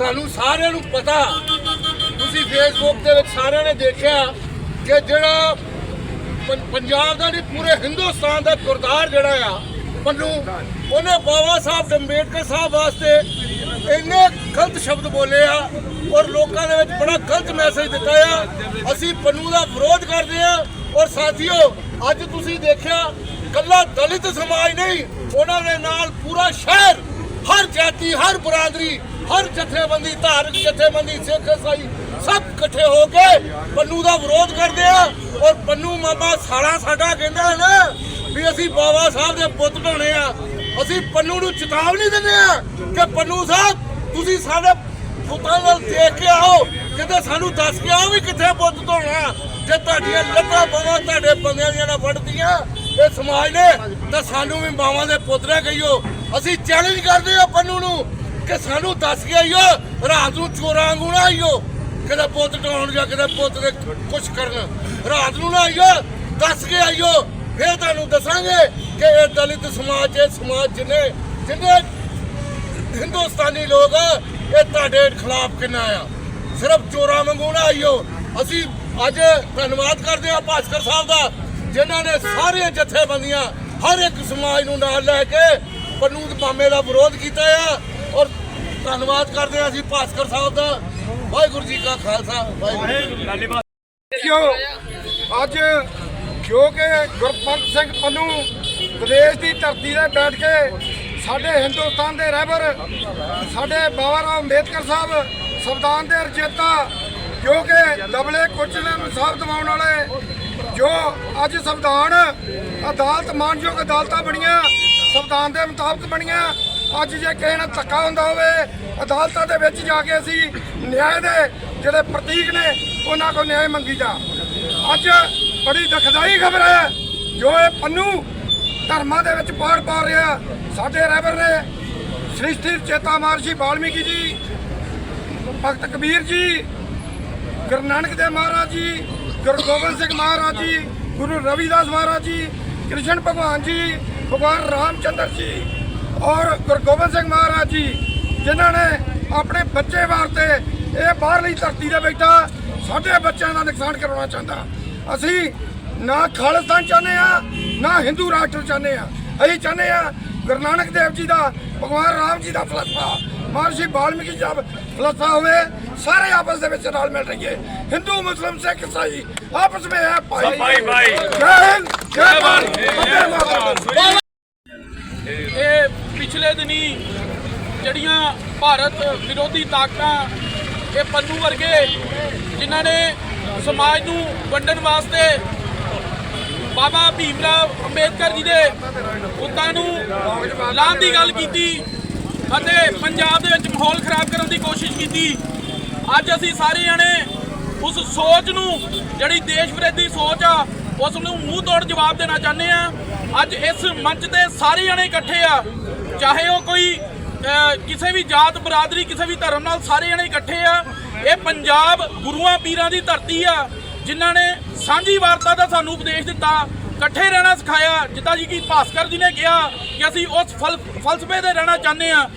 ਤੁਹਾਨੂੰ ਸਾਰਿਆਂ ਨੂੰ ਪਤਾ, ਤੁਸੀਂ ਫੇਸਬੁੱਕ ਦੇ ਵਿੱਚ ਸਾਰਿਆਂ ਨੇ ਦੇਖਿਆ ਕਿ ਜਿਹੜਾ ਪੰਜਾਬ ਦਾ ਨਹੀਂ, ਪੂਰੇ ਹਿੰਦੁਸਤਾਨ ਦਾ ਗੁਰਦਾਰ ਜਿਹੜਾ ਆ, ਪੰਨੂ, ਉਹਨੇ ਬਾਬਾ ਸਾਹਿਬ ਅੰਬੇਡਕਰ ਸਾਹਿਬ ਵਾਸਤੇ ਇੰਨੇ ਗਲਤ ਸ਼ਬਦ ਬੋਲੇ ਆ ਔਰ ਲੋਕਾਂ ਦੇ ਵਿੱਚ ਬੜਾ ਗਲਤ ਮੈਸੇਜ ਦਿੱਤਾ ਆ। ਅਸੀਂ ਪੰਨੂ ਦਾ ਵਿਰੋਧ ਕਰਦੇ ਆ ਔਰ ਸਾਥੀਓ, ਅੱਜ ਤੁਸੀਂ ਦੇਖਿਆ, ਕੱਲਾ ਦਲਿਤ ਸਮਾਜ ਨਹੀਂ, ਉਹਨਾਂ ਦੇ ਨਾਲ ਪੂਰਾ ਸ਼ਹਿਰ, ਹਰ ਜਾਤੀ, ਹਰ ਬਰਾਦਰੀ ਹਰ ਜਥੇਬੰਦੀ, ਧਾਰਮਿਕ ਜਥੇਬੰਦੀ, ਸਿੱਖ, ਇਸਾਈ ਸਭ ਇਕੱਠੇ ਹੋ ਕੇ ਪੰਨੂ ਦਾ ਵਿਰੋਧ ਕਰਦੇ ਆ। ਔਰ ਪੰਨੂ ਮਾਮਾ ਸਾਲਾ ਸਾਡਾ ਕਹਿੰਦਾ ਨਾ ਵੀ ਅਸੀਂ ਬਾਬਾ ਸਾਹਿਬ ਦੇ ਪੁੱਤ ਢਾਉਣੇ ਆ। ਅਸੀਂ ਪੰਨੂ ਨੂੰ ਚੇਤਾਵਨੀ ਦਿੰਦੇ ਆ ਕਿ ਪੰਨੂ ਸਾਹਿਬ, ਤੁਸੀਂ ਸਾਡੇ ਪੁੱਤਾਂ ਨਾਲ ਦੇਖ ਕੇ ਆਓ। ਕਿਤੇ ਸਾਨੂੰ ਦੱਸ ਕੇ ਆਓ ਵੀ ਕਿੱਥੇ ਪੁੱਤ ਧੋਣਾ ਜੇ ਤੁਹਾਡੀਆਂ ਲੱਤਾਂ ਬਾਹਾਂ ਤੁਹਾਡੇ ਬੰਦਿਆਂ ਦੀਆਂ ਨਾ ਫੜਦੀਆਂ ਇਹ ਸਮਾਜ ਨੇ, ਤਾਂ ਸਾਨੂੰ ਵੀ ਮਾਵਾਂ ਦੇ ਪੁੱਤ ਨਾ ਕਹੀਓ। ਅਸੀਂ ਚੈਲੰਜ ਕਰਦੇ ਆ ਪੰਨੂ ਨੂੰ ਕਿ ਸਾਨੂੰ ਦੱਸ ਕੇ ਆਈਓ, ਰਾਤ ਨੂੰ ਚੋਰਾਂ ਵਾਂਗੂ ਨਾ ਆਈਓ। ਕਿਤੇ ਪੁੱਤ ਢਾਉਣ ਜਾਂ ਕਿਤੇ ਪੁੱਤ ਦੇ ਕੁਛ ਕਰਨ। ਰਾਤ ਨੂੰ ਨਾ ਆਈਓ, ਦੱਸ ਕੇ ਆਈਓ। ਫਿਰ ਤੁਹਾਨੂੰ ਦੱਸਾਂਗੇ ਕਿ ਇਹ ਦਲਿਤ ਸਮਾਜ, ਇਹ ਸਮਾਜ ਜਿਹਨੇ ਜਿਹਨੇ ਹਿੰਦੁਸਤਾਨੀ ਲੋਕ ਇਹ ਤੁਹਾਡੇ ਖਿਲਾਫ ਕਿੰਨਾ ਆ। ਸਿਰਫ ਚੋਰਾਂ ਵਾਂਗੂ ਨਾ ਆਈਓ। ਅਸੀਂ ਅੱਜ ਧੰਨਵਾਦ ਕਰਦੇ ਹਾਂ ਭਾਸਕਰ ਸਾਹਿਬ ਦਾ, ਜਿਨ੍ਹਾਂ ਨੇ ਸਾਰੀਆਂ ਜਥੇਬੰਦੀਆਂ ਹਰ ਇੱਕ ਸਮਾਜ ਨੂੰ ਨਾਲ ਲੈ ਕੇ ਪੰਨੂ ਮਾਮੇ ਦਾ ਵਿਰੋਧ ਕੀਤਾ ਆ। ਔਰ ਧੰਨਵਾਦ ਕਰਦੇ ਹਾਂ ਅਸੀਂ ਭਾਸਕਰ ਸਾਹਿਬ ਦਾ। ਵਾਹਿਗੁਰੂ ਜੀ ਕਾ ਖਾਲਸਾ, ਵਾਹਿਗੁਰੂ ਅੱਜ ਜੋ ਕਿ ਸਿੰਘ ਪੰਨੂ ਵਿਦੇਸ਼ ਦੀ ਧਰਤੀ ਤੇ ਬੈਠ ਕੇ ਸਾਡੇ ਹਿੰਦੁਸਤਾਨ ਦੇ ਰਹਿਬਰ, ਸਾਡੇ ਬਾਬਾ ਰਾਮ ਅੰਬੇਦਕਰ ਸਾਹਿਬ ਸੰਵਿਧਾਨ ਦੇ ਰਚੇਤਾ, ਜੋ ਕਿ ਦਬਲੇ ਕੁਚਲੇ ਨੂੰ ਸਾਫ਼ ਦਿਵਾਉਣ ਵਾਲੇ, ਜੋ ਅੱਜ ਸੰਵਿਧਾਨ ਅਦਾਲਤ, ਮਾਨਯੋਗ ਅਦਾਲਤਾਂ ਬਣੀਆਂ, ਸੰਵਿਧਾਨ ਦੇ ਮੁਤਾਬਕ ਬਣੀਆਂ ਅੱਜ ਜੇ ਕਿਸੇ ਨਾਲ ਧੱਕਾ ਹੁੰਦਾ ਹੋਵੇ, ਅਦਾਲਤਾਂ ਦੇ ਵਿੱਚ ਜਾ ਕੇ ਅਸੀਂ ਨਿਆਂ ਦੇ ਜਿਹੜੇ ਪ੍ਰਤੀਕ ਨੇ, ਉਹਨਾਂ ਕੋਲ ਨਿਆਂ ਮੰਗੀ ਜਾ। ਅੱਜ ਬੜੀ ਦੁਖਦਾਈ ਖਬਰ ਹੈ, ਜੋ ਇਹ ਪੰਨੂ ਧਰਮਾਂ ਦੇ ਵਿੱਚ ਪਾੜ ਪਾ ਰਿਹਾ। ਸਾਡੇ ਰਹਿਬਰ ਨੇ ਸ੍ਰਿਸ਼ਟੀ ਚੇਤਾ ਮਹਰਸ਼ੀ ਵਾਲਮੀਕੀ ਜੀ, ਭਗਤ ਕਬੀਰ ਜੀ, ਗੁਰੂ ਨਾਨਕ ਦੇਵ ਮਹਾਰਾਜ ਜੀ, ਗੁਰੂ ਗੋਬਿੰਦ ਸਿੰਘ ਮਹਾਰਾਜ ਜੀ, ਗੁਰੂ ਰਵਿਦਾਸ ਮਹਾਰਾਜ ਜੀ, ਕ੍ਰਿਸ਼ਨ ਭਗਵਾਨ ਜੀ, ਭਗਵਾਨ ਰਾਮਚੰਦਰ ਜੀ ਔਰ ਗੁਰੂ ਗੋਬਿੰਦ ਸਿੰਘ ਮਹਾਰਾਜ ਜੀ ਜਿਨ੍ਹਾਂ ਨੇ ਆਪਣੇ ਬੱਚੇ ਵਾਸਤੇ ਇਹ ਬਾਹਰਲੀ ਧਰਤੀ ਤੇ ਬੈਠਾ ਸਾਡੇ ਬੱਚਿਆਂ ਦਾ ਨੁਕਸਾਨ ਕਰਵਾਉਣਾ ਚਾਹੁੰਦਾ। ਅਸੀਂ ਨਾ ਖਾਲਿਸਤਾਨ ਚਾਹੁੰਦੇ ਆ ਨਾ ਹਿੰਦੂ ਰਾਸ਼ਟਰ ਚਾਹੁੰਦੇ ਆ ਅਸੀਂ ਚਾਹੁੰਦੇ ਆ ਗੁਰੂ ਨਾਨਕ ਦੇਵ ਜੀ ਦਾ ਭਗਵਾਨ ਰਾਮ ਜੀ ਦਾ ਫਲਸਫਾ ਮਹਰਸ਼ੀ ਵਾਲਮੀਕੀ ਜੀ ਦਾ ਫਲਸਫਾ ਹੋਵੇ ਸਾਰੇ ਆਪਸ ਦੇ ਵਿੱਚ ਨਾਲ ਮਿਲ ਰਹੀਏ। ਹਿੰਦੂ ਮੁਸਲਮ ਸਿੱਖ ਈਸਾਈ ਆਪਸ ਵਿੱਚ ਹੈ ਭਾਈ। ਭਾਈ ਭਾਈ। ਜੈ ਹਿੰਦ ਜੈ ਭਾਰਤ। ਪਿਛਲੇ ਦਿਨੀ ਜਿਹੜੀਆਂ ਭਾਰਤ ਵਿਰੋਧੀ ਤਾਕਤਾਂ ਇਹ ਪੰਨੂ ਵਰਗੇ ਜਿਨ੍ਹਾਂ ਨੇ ਸਮਾਜ ਨੂੰ ਵੰਡਣ ਵਾਸਤੇ ਬਾਬਾ ਭੀਮ ਰਾਵ ਅੰਬੇਦਕਰ ਜੀ ਦੇ ਪੁੱਤਾਂ ਨੂੰ ਲਾਉਣ ਦੀ ਗੱਲ ਕੀਤੀ ਅਤੇ ਪੰਜਾਬ ਦੇ ਵਿੱਚ ਮਾਹੌਲ ਖਰਾਬ ਕਰਨ ਦੀ ਕੋਸ਼ਿਸ਼ ਕੀਤੀ, ਅੱਜ ਅਸੀਂ ਸਾਰੇ ਜਣੇ ਉਸ ਸੋਚ ਨੂੰ, ਜਿਹੜੀ ਦੇਸ਼ ਵਿਰੋਧੀ ਸੋਚ ਆ, ਉਸ ਨੂੰ ਮੂੰਹ ਤੋੜ ਜਵਾਬ ਦੇਣਾ ਚਾਹੁੰਦੇ ਆ। ਅੱਜ ਇਸ ਮੰਚ ਤੇ ਸਾਰੇ ਜਣੇ ਇਕੱਠੇ ਆ। ਚਾਹੇ ਉਹ ਕੋਈ ਕਿਸੇ ਵੀ ਜਾਤ ਬਰਾਦਰੀ, ਕਿਸੇ ਵੀ ਧਰਮ ਨਾਲ ਸਾਰੇ ਜਣੇ ਇਕੱਠੇ ਆ, ਇਹ ਪੰਜਾਬ ਗੁਰੂਆਂ ਪੀਰਾਂ ਦੀ ਧਰਤੀ ਆ, ਜਿਨ੍ਹਾਂ ਨੇ ਸਾਂਝੀ ਵਾਰਤਾ ਦਾ ਸਾਨੂੰ ਉਪਦੇਸ਼ ਦਿੱਤਾ, ਇਕੱਠੇ ਰਹਿਣਾ ਸਿਖਾਇਆ, ਜਿੱਦਾਂ ਜੀ ਕੀ ਭਾਸਕਰ ਜੀ ਨੇ ਕਿਹਾ ਕਿ ਅਸੀਂ ਉਸ ਫਲ, ਫਲਸਫੇ ਦੇ ਰਹਿਣਾ ਚਾਹੁੰਦੇ ਆ।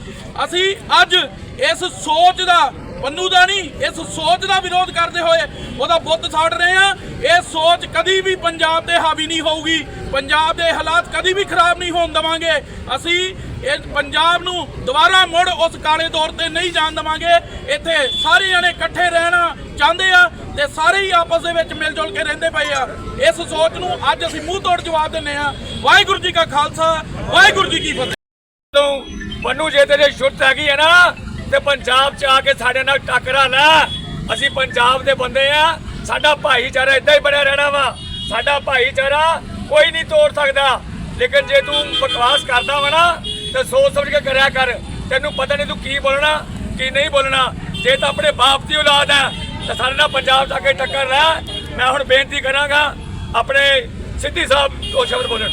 ਅਸੀਂ ਅੱਜ ਇਸ ਸੋਚ ਦਾ ਪੰਨੂ ਦਾ ਨਹੀਂ, ਇਸ ਸੋਚ ਦਾ ਵਿਰੋਧ ਕਰਦੇ ਹੋਏ ਉਹਦਾ ਬੁੱਤ ਸਾੜ ਰਹੇ ਆ। ਇਹ ਸੋਚ ਕਦੀ ਵੀ ਪੰਜਾਬ ਤੇ ਹਾਵੀ ਨਹੀਂ ਹੋਊਗੀ। ਪੰਜਾਬ ਦੇ ਹਾਲਾਤ ਕਦੀ ਵੀ ਖਰਾਬ ਨਹੀਂ ਹੋਣ ਦਵਾਂਗੇ। ਅਸੀਂ ਇਹ ਪੰਜਾਬ ਨੂੰ ਦੁਬਾਰਾ ਮੁੜ ਉਸ ਕਾਲੇ ਦੌਰ ਤੇ ਨਹੀਂ ਜਾਣ ਦਵਾਂਗੇ। ਇੱਥੇ ਸਾਰੇ ਜਣੇ ਇਕੱਠੇ ਰਹਿਣਾ ਚਾਹੁੰਦੇ ਆ ਤੇ ਸਾਰੇ ਹੀ ਆਪਸ ਦੇ ਵਿੱਚ ਮਿਲ ਜੁਲ ਕੇ ਰਹਿੰਦੇ ਪਏ ਆ। ਇਸ ਸੋਚ ਨੂੰ ਅੱਜ ਅਸੀਂ ਮੂੰਹ ਤੋੜ ਜਵਾਬ ਦਿੰਨੇ ਆ ਵਾਹਿਗੁਰੂ ਜੀ ਕਾ ਖਾਲਸਾ, ਵਾਹਿਗੁਰੂ ਜੀ ਕੀ ਫਤਿਹ। ਮਨੂ ਜੇ ਤੇਰੇ ਸ਼ੁੱਧ ਹੈਗੀ ਹੈ ਨਾ, ਤੇ ਪੰਜਾਬ ਚ ਆ ਕੇ ਸਾਡੇ ਨਾਲ ਟੱਕਰਾ ਲੈ ਅਸੀਂ ਪੰਜਾਬ ਦੇ ਬੰਦੇ ਆ, ਸਾਡਾ ਭਾਈਚਾਰਾ ਇਦਾਂ ਹੀ ਬਣਿਆ ਰਹਿਣਾ ਵਾ। ਸਾਡਾ ਭਾਈਚਾਰਾ ਕੋਈ ਨਹੀਂ ਤੋੜ ਸਕਦਾ। ਲੇਕਿਨ ਜੇ ਤੂੰ ਬਕਵਾਸ ਕਰਦਾ ਵਾ ਨਾ ਤੇ ਸੋਚ ਸਮਝ ਕੇ ਕਰਿਆ ਕਰ। ਤੈਨੂੰ ਪਤਾ ਨਹੀਂ ਤੂੰ ਕੀ ਬੋਲਣਾ, ਕੀ ਨਹੀਂ ਬੋਲਣਾ। ਜੇ ਤਾਂ ਆਪਣੇ ਬਾਪ ਦੀ ਔਲਾਦ ਹੈ, ਤਾਂ ਸਾਡੇ ਨਾਲ ਪੰਜਾਬ ਜਾ ਕੇ ਟੱਕਰ ਰਹਿ। ਮੈਂ ਹੁਣ ਬੇਨਤੀ ਕਰਾਂਗਾ, ਆਪਣੇ ਸਿੱਧੀ ਸਾਹਿਬ ਉਹ ਸ਼ਬਦ ਬੋਲਣ।